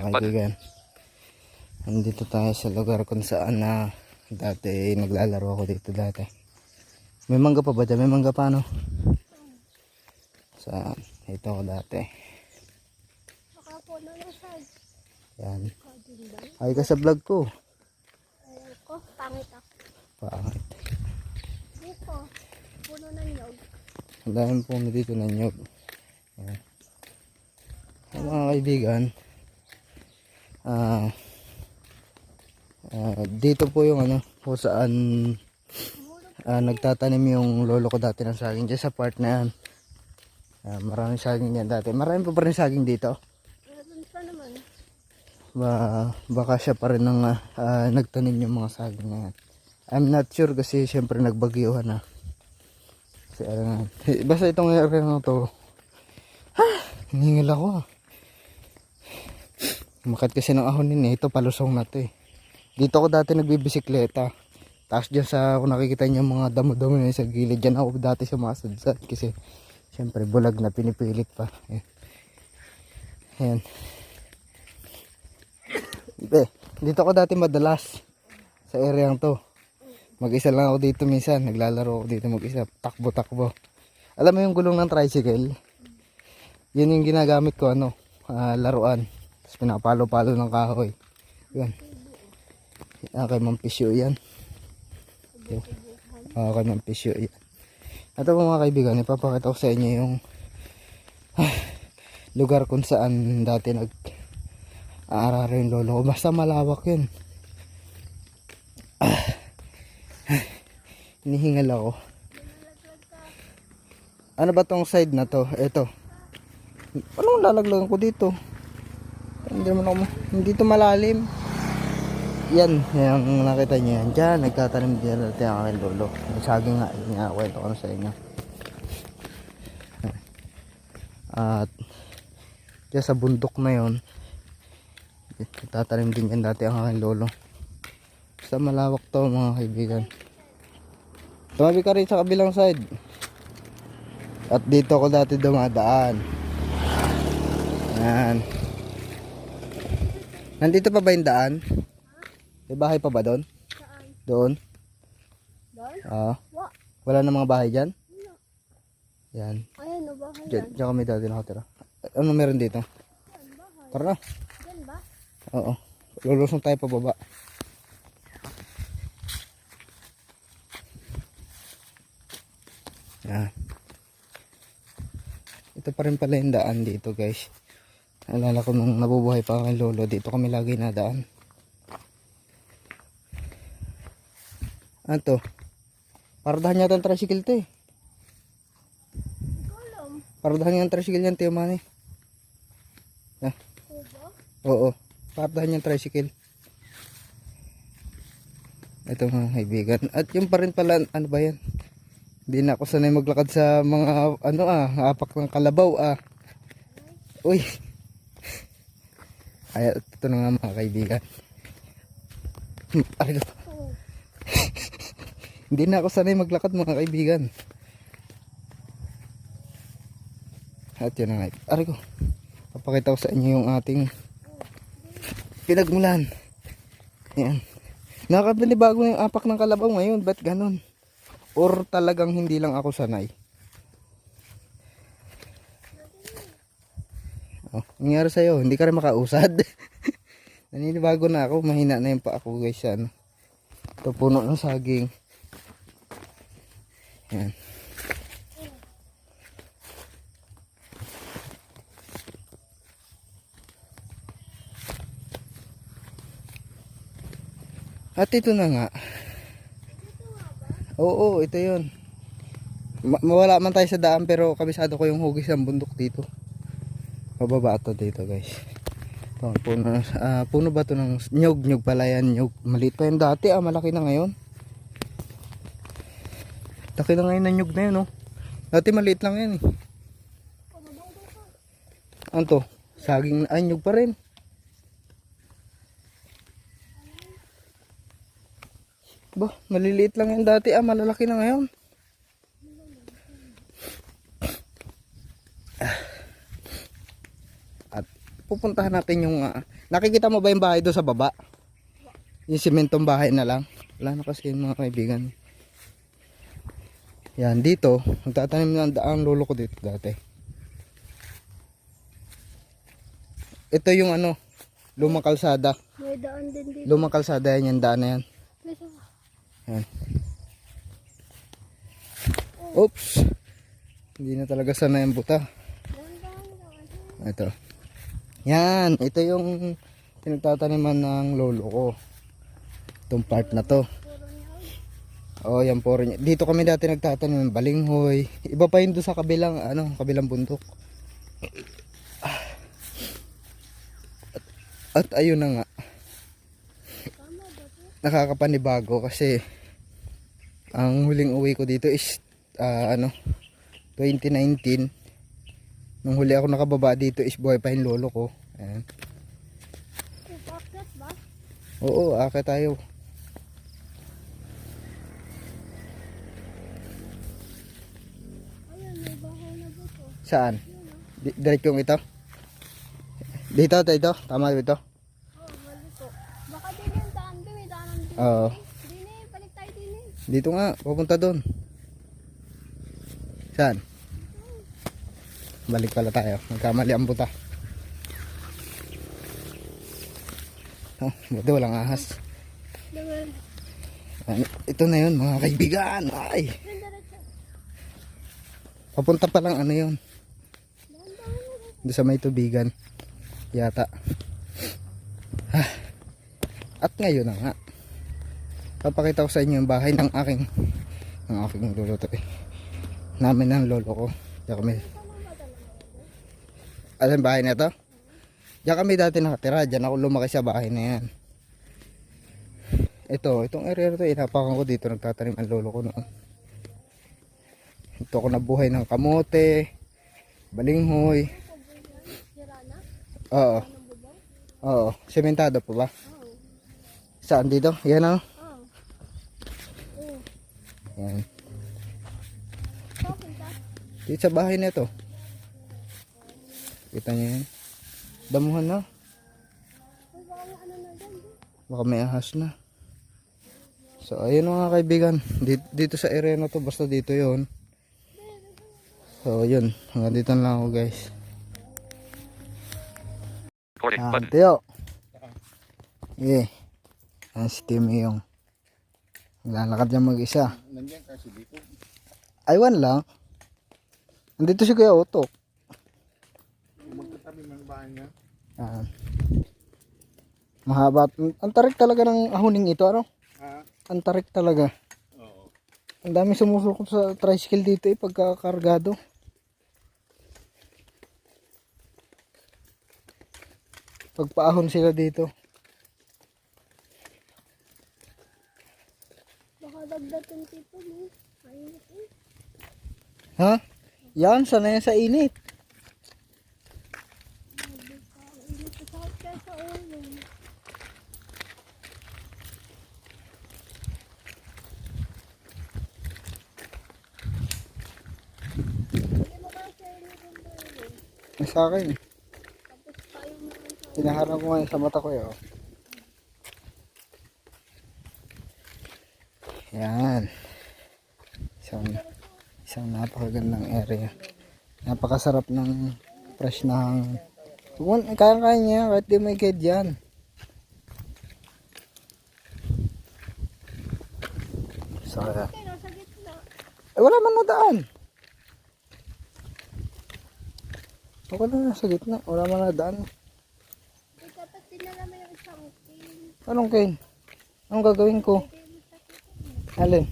kaibigan. Nandito tayo sa lugar kung saan na dati naglalaro ako dito dati. May mangga pa ba dyan? May mangga pa no? Sa ito ako dati. Yan. Ay ka sa vlog ko. Pangit ako. Pangit. Dito, puno ng nyog. Ang dami po dito na nyog. Yan. Ay, mga kaibigan. Ah ah, dito po yung ano kung saan ah, nagtatanim yung lolo ko dati ng saging dyan sa part na yan. Ah, maraming saging yan dati. Marami pa pa rin saging dito. Meron pa naman. Ba, baka siya pa rin ang ah, nagtanim yung mga saging na yan. I'm not sure kasi syempre nagbagyuhan na. Kasi eh, Basta itong area na to. Ha! Hiningil ako ah. Makat kasi ng ahonin eh. Ito palusong na to eh. Dito ako dati nagbibisikleta. Tapos dyan sa kung nakikita niyo mga damo-damo na sa gilid. Dyan ako dati sa mga sadsad. Kasi syempre bulag na pinipilit pa. Ayan. Ayan. Eh, dito ako dati madalas sa area to. Mag-isa lang ako dito minsan, naglalaro ako dito mag-isa, takbo-takbo. Alam mo yung gulong ng tricycle? Yun yung ginagamit ko ano, ah, laruan. Pinapalo-palo ng kahoy. Yan. Yan kay Ma'am Pisyo yan. Okay. Ah, kay Ma'am Pisyo yan. Ito po mga kaibigan, ipapakita ko sa inyo yung ah, lugar kung saan dati nag aararo yung lolo. Basta malawak yun. Ah. Hinihingal ako. Ano ba tong side na to? Ito. Anong lalaglagan ko dito? Hindi naman hindi to malalim. Yan, yung nakita niyo yan. Diyan, nagtatanim din natin ang aking lolo. Saging nga, nga, kwento ko na sa inyo. At, diyan sa bundok na yon Tatanim din yan dati ang aking lolo. Basta malawak to mga kaibigan. Tumabi ka rin sa kabilang side. At dito ako dati dumadaan. Yan. Nandito pa ba yung daan? May bahay pa ba doon? Saan? Doon? Doon? Ah. Wa. Wala na mga bahay dyan? Yan. Ayan, no, bahay Diyan, yan. diyan kami dati nakatira. Ano meron dito? Saan bahay? Tara na. Diyan ba? Oo. Lulusong tayo pababa. Yan. Ito pa rin pala yung daan dito guys. Alala ko nung nabubuhay pa kay lolo, dito kami lagi nadaan. Ano to? Paradahan yata ang tricycle to eh. Paradahan yung tricycle yan, Tio Manny. Ah, Ko ba? oo. Paradahan yung tricycle. Ito mga kaibigan. At yung pa rin pala, ano ba yan? Hindi na ako sanay maglakad sa mga, ano ah, apak ng kalabaw ah. Uy. Ay, ito na nga mga kaibigan. Oo. Hindi na ako sanay maglakad mga kaibigan. At yun na nga. Aray ko. Papakita ko sa inyo yung ating pinagmulan. Yan. Nakakapanibago yung apak ng kalabaw ngayon. Ba't ganun? Or talagang hindi lang ako sanay? Oh, nangyari sa'yo, hindi ka rin makausad. Naninibago na ako, mahina na yung pa ako guys. Ano. Ito puno ng saging. Yan. At ito na nga. Oo, ito yun. Ma- mawala man tayo sa daan pero kabisado ko yung hugis ng bundok dito. Mababa ito dito guys. Ito, puno, ah, puno ba ito ng nyug? Nyug pala yan. Nyug. Maliit pa yun dati ah. Malaki na ngayon. Laki na ngayon ng nyug na yun oh. Dati maliit lang yan eh. Ano to? Saging ay nyug pa rin. Ba, maliliit lang yan dati ah. Malalaki na ngayon. Pupuntahan natin yung... ah, nakikita mo ba yung bahay doon sa baba? Yung simentong bahay na lang. Wala na kasi yung mga kaibigan. Yan, dito. Magtatanim ng ang lolo ko dito dati. Ito yung ano, lumang kalsada. May daan din dito. Lumang kalsada yan, yung daan na yan. Yan. Oops. Hindi na talaga sana yung buta. Ito. Yan. Ito yung pinagtataniman ng lolo ko. Itong part na to. Oh, yan po rin. Dito kami dati nagtatanim ng balinghoy. Iba pa yun doon sa kabilang, ano, kabilang bundok. At, at ayun na nga. Nakakapanibago kasi ang huling uwi ko dito is ah, ano 2019 nung huli ako nakababa dito is buhay pa yung lolo ko Ayan. Bakit ba? oo aka tayo Ayun, may bahay na dito. saan Di- diretso yung ito dito ito ito tama dito Oh. Baka din yung daan din. May daanan din. oo Din eh, balik tayo din eh. dito nga pupunta doon saan balik pala tayo magkamali ang buta oh, buti walang ahas ito na yun mga kaibigan. Ay, papunta pa lang ano yun. Doon sa may tubigan. Yata. Ah. At ngayon na nga. Papakita ko sa inyo yung bahay ng aking ng aking lolo to eh. Namin ng lolo ko. Kami. Alam bahay na to? Diyan kami dati nakatira. Diyan ako lumaki sa bahay na yan. Ito, itong area to, inapakan ko dito, nagtatanim ang lolo ko noon. Ito ako nabuhay ng kamote, balinghoy. Oo, oo. Sementado pa ba? Saan dito? Yan oh. Oo. Oo. Yan. Dito sa bahay na to. Kita niyo yan. Damuhan na. Baka may na dyan. di? Baka may ahas na. So, ayun mga kaibigan. Dito, dito sa area na to, basta dito yon. So, yun. Hanggang dito na lang ako guys. Button. Teo. Yeah. Yan si Timmy yung lalakad niya mag-isa. Nandiyan kasi dito. Aywan lang. Nandito si Kuya Otok. Magkatabi ng bahay niya. Yan. Mahaba. Ang tarik talaga ng ahuning ito. Ano? Ha? Ang tarik talaga. Oo. Ang dami sumusuko sa tricycle dito eh pagkakargado. Pagpaahon sila dito. Baka dagdagan tipo mo. Mainit eh. Ha? Yan, sana yan sa init. Hindi ko sa kaya sa ulo. Hindi mo kasi init ang ulo. Ay, Sa akin. eh. Hinaharap ko ngayon sa mata ko eh. oh. Yan. Isang, isang napakagandang area. Napakasarap ng fresh na hangin. Kung kaya-kaya niya kahit di may kid yan. Gitna. Eh, wala man na daan. Wala na sa gitna. Wala man na daan. Eh, dapat dinala mo yung isang tin. Anong kain? Anong gagawin ko? Alin?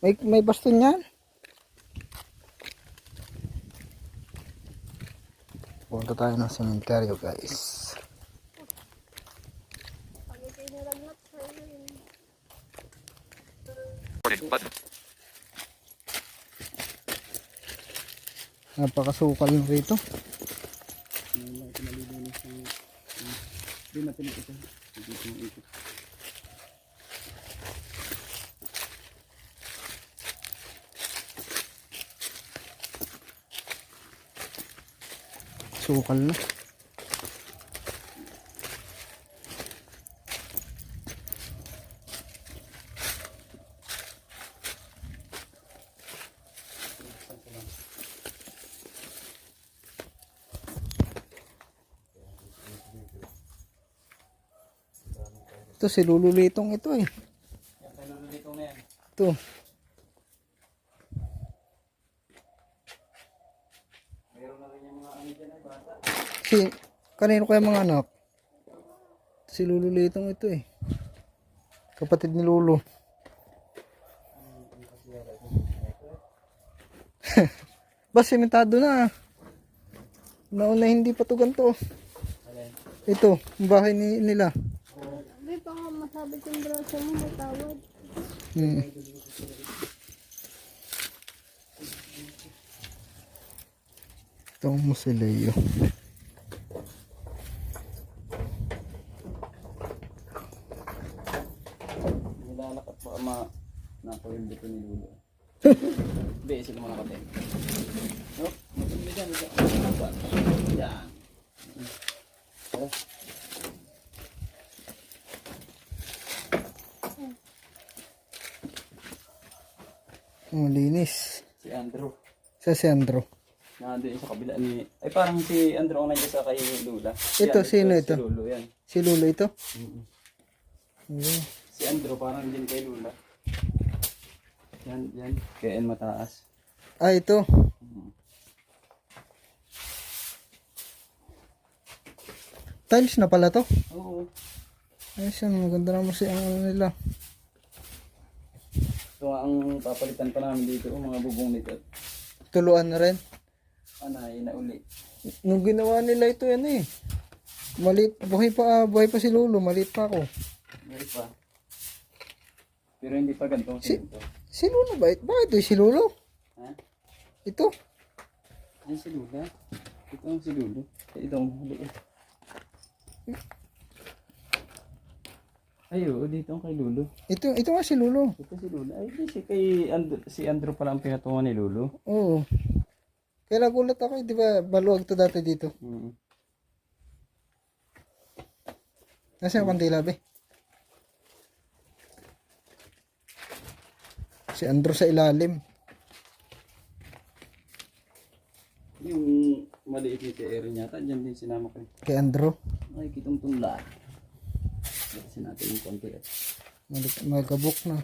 May, may baston yan? Punta tayo ng sementeryo guys. Button. Napakasukal na rito. Hindi natin ito. Dito yung ikot. Sukal na. Ito, si Lululitong ito eh. Yan, Lolo dito na yan. Ito. Meron na rin yung mga ano dyan ay bata. Si, kanino kaya mga anak? Si Lululitong ito eh. Kapatid ni Lulu. Bas, simentado na. Nauna hindi pa to ganito. Ito, ang bahay ni, nila. Sabi, baka masabit yung braso mo, may tawad. Hmm. Ito ang musileo. Nilalakat pa ma... Napo yung buto ni Lolo. Hindi, sila mga kate. Oh, maganda dyan, dyan. Yan. Oh. Ang linis. Si Andrew. Sa Sandro. Nandun sa kabila ni... Ay parang si Andrew ang nandiyan sa kay Lula. Si Ito, Andrew, sino si ito? Lolo yan. Si Lulu ito? Mm-mm. Hmm. Si Andrew parang din kay Lula. Yan, yan. Kaya yan mataas. Ah, ito. Mm. Tiles na pala to. Oo. Ayos yan, maganda naman si ano nila. Ito nga ang papalitan pa namin dito, mga bubong nito. Tuluan na rin. Anay na uli. Nung ginawa nila ito yan eh. Malit, buhay pa, ah, buhay pa si Lulu, malit pa ako. Meron pa. Pero hindi pa ganito. Si- Si... Ito. Si Lulu ba? Bakit ito si Lulu? Ha? Ito? Ay, si Lula. Ito ang si. Eh, Ito ang liit. Ay, oo, dito ang kay Lulu. Ito, ito nga si Lulu. Ito si Lulu. Ay, di, si, kay Andrew, si Andrew pala ang pinatungan ni Lulu. Oo. Kaya nagulat ako, eh, di ba, baluwag to dati dito. Mm. Nasa yung kandila, be? Si Andrew sa ilalim. Yung maliit ni Erin yata, dyan din sinama ko. Kay Andrew. Ay, kitong tunla. Kasi natin yung konti. eh. Malit, magabok na.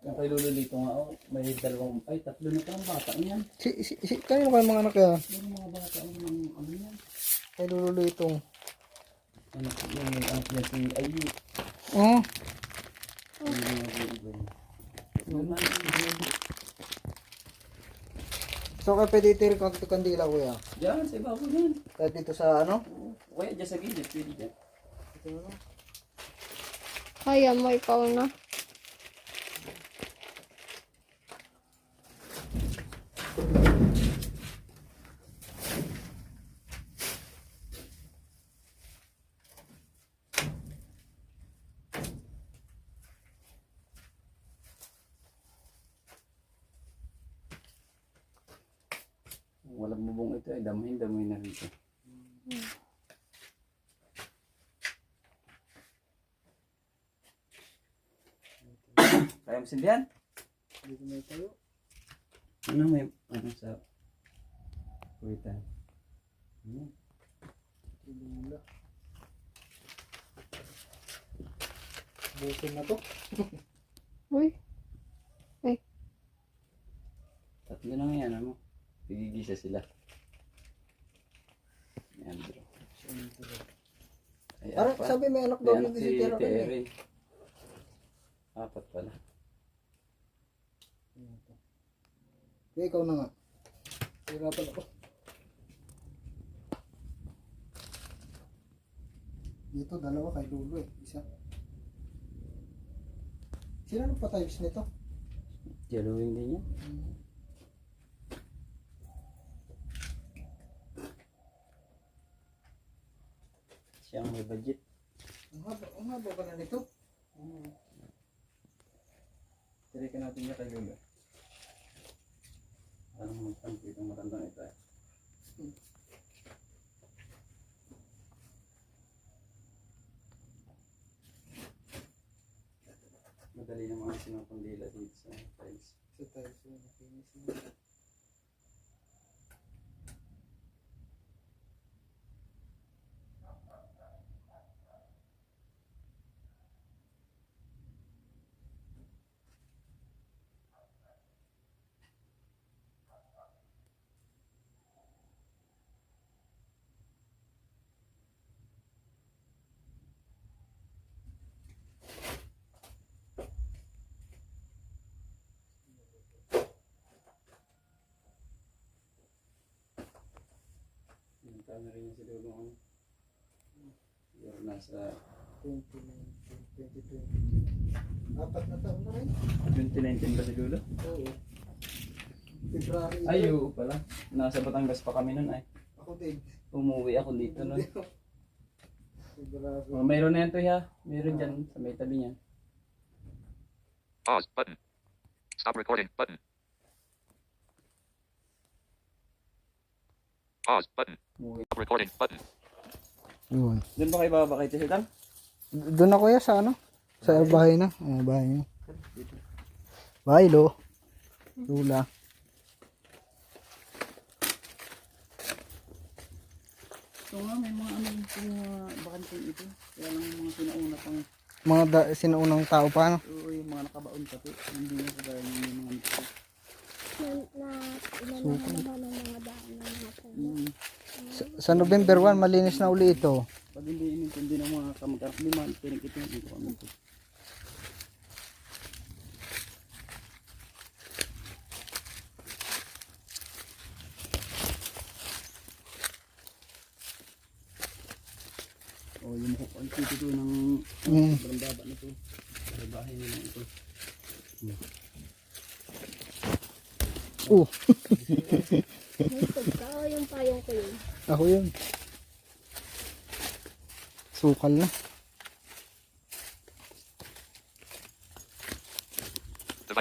Yung kay dito nga, oh, may dalawang, ay, tatlo na parang bata niyan. Si, si, si, kanino kayo mga anak kaya? Yung mga bata, ano yung ano yan? Kay itong. Ano, yung may anak niya si Ayu. Oo. Yung mga iba. Yung mga iba. So, kaya pwede ito kang kandila, kuya. Diyan, sa ibabaw yan. Kahit dito sa ano? Kaya dyan sa gilid, pwede dyan. Kaya mo ikaw na. Walang bubong ito, ay damahin, damahin na rin ito. Kaya mo sindihan? Dito may tayo. Ano may, ano sa, kuwitan. Ano? Lula. Bukin na to. Uy, Tatlo lang yan, ano? Pigigisa sila. Yan, bro. Ay, Parang sabi may anak daw dito si Tero. Terry. Apat pala. Kaya ikaw na nga. Hirapan ako. Dito, dalawa kay Lulu eh. Isa. Sila nang patayos nito? Jaluwing din yan. Siya ang may budget. Ang haba, ang haba ba na nito? Tirikan natin niya kay Lula. Parang magtanto itong matandang ito eh. Madali na mga sinapandila dito sa tiles. Sa tiles. yun, nakinis na. Magkano rin yung si Lolo ano? Siguro nasa 2019, 2020. Apat na taon na rin. 2019 ba si Lolo? Oo. February. Ay, oo pala. Nasa Batangas pa kami nun ay. Ako din. Umuwi ako dito nun. February. Oh, mayroon na yan to ha. Mayroon dyan sa may tabi niyan. Pause button. Stop recording button. Pause button. Recording button. Yun. Doon ba kayo babakay sa Sitan? D- Doon ako ya sa ano? Sa bahay na. Ah, bahay niya. Bahay lo. Lula. So nga, may mga ano yung mga bakanting ito. Kaya lang yung mga sinauna pang Mga da- sinuunang tao pa ano? oo, yung mga nakabaon pati. Hindi na sa gaya yung mga nito. Na, na ilan na naman ang mga daan ng mga puno. Hmm. Sa, sa November 1, malinis na uli ito. Pag hindi inintindi ng mga kamag-anak lima, pinig ito, hindi ko amin ito. Oh, yung ang tito to ng Mm. sobrang baba nito. Sa bahay nila ito. Oh, May ka o yung payong ko yun. ako yun. Sukal na.